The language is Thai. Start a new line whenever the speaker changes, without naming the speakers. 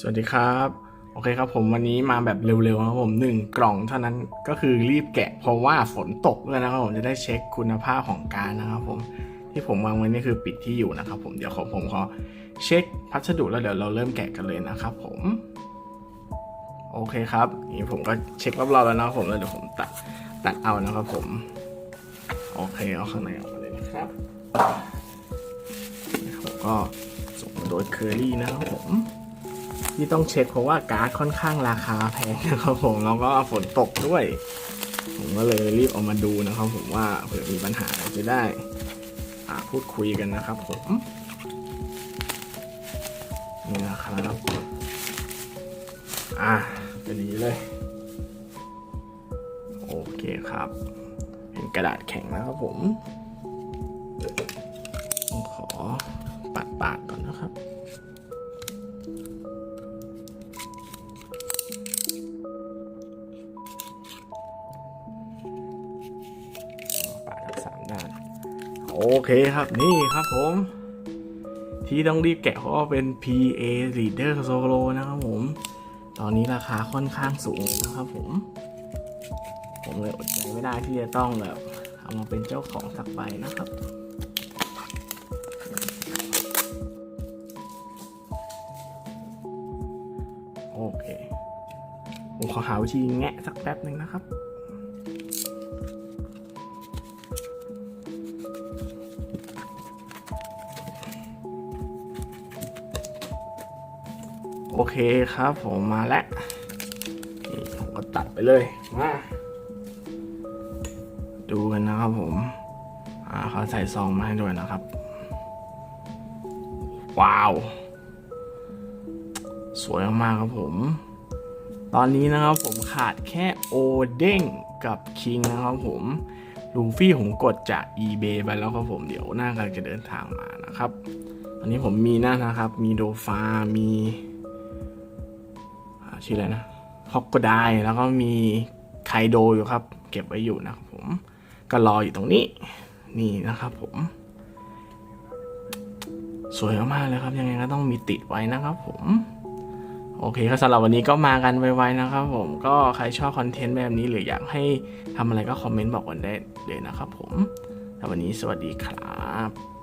สวัสดีครับ โอเคครับผมวันนี้มาแบบเร็วๆครับผมหนึ่งกล่องเท่านั้นก็คือรีบแกะ เพราะว่าฝนตกด้วยนะครับผมจะได้เช็คคุณภาพของการนะครับผมที่ผมวางไว้นี่คือปิดที่อยู่นะครับผมเดี๋ยวขอผมขอเช็คพัสดุแล้วเดี๋ยวเราเริ่มแกะกันเลยนะครับผม โอเคครับนี่ผมก็เช็ครอบๆแล้วนะครับผมแล้วเดี๋ยวผมตัดตัดเอานะครับผม โอเคเอาข้างในออกมาเลยนะครับผมก็ส่งมาโดยเคอรี่นะครับผม ที่ต้องเช็คเพราะว่าการ์ดค่อนข้างราคาแพงนะครับผมแล้วก็ฝนตกด้วย ผมก็เลยรีบเอามาดูนะครับ ผมว่าเผื่อมีปัญหาจะได้พูดคุยกันนะครับ ผมนี่นะครับอ่าจะดีเลย โอเคครับ เป็นกระดาษแข็งนะครับผมผมขอปัดปากก่อนนะครับ โอเคครับนี่ครับผม ที่ต้องรีบแกะเพราะเป็น PA Reader Solo นะครับผม ตอนนี้ราคาค่อนข้างสูงนะครับผม ผมเลยอดใจไม่ได้ที่จะต้องแบบเอามาเป็นเจ้าของสักใบนะครับโอเค ผมขอหาวิธีแงะสักแป๊บหนึ่งนะครับ โอเคครับผมมาแล้วนี่ผมก็ตัดไปเลยมาดูกันนะครับผมอ่าเขาใส่ซองมาให้ด้วยนะครับ ว้าว สวยมากครับผม ตอนนี้นะครับผมขาดแค่โอเด้งกับคิงนะครับผมลูฟี่ผมกดจาก eBay ไปแล้วครับผมเดี๋ยวหน้ากำลังจะเดินทางมานะครับ อันนี้ผมมีหน้านะครับ มีโดฟา มี ชื่ออะไรนะฮอกโกไดแล้วก็มีไคโดอยู่ครับ เก็บไว้อยู่นะครับผมก็รออยู่ตรงนี้นี่นะครับผม สวยมากๆเลยครับ ยังไงก็ต้องมีติดไว้นะครับผม โอเคครับสำหรับวันนี้ก็มากันไวๆนะครับผมก็ใครชอบคอนเทนต์แบบนี้หรืออยากให้ทำอะไรก็คอมเมนต์บอกกันได้เลยนะครับผมสำหรับวันนี้สวัสดีครับ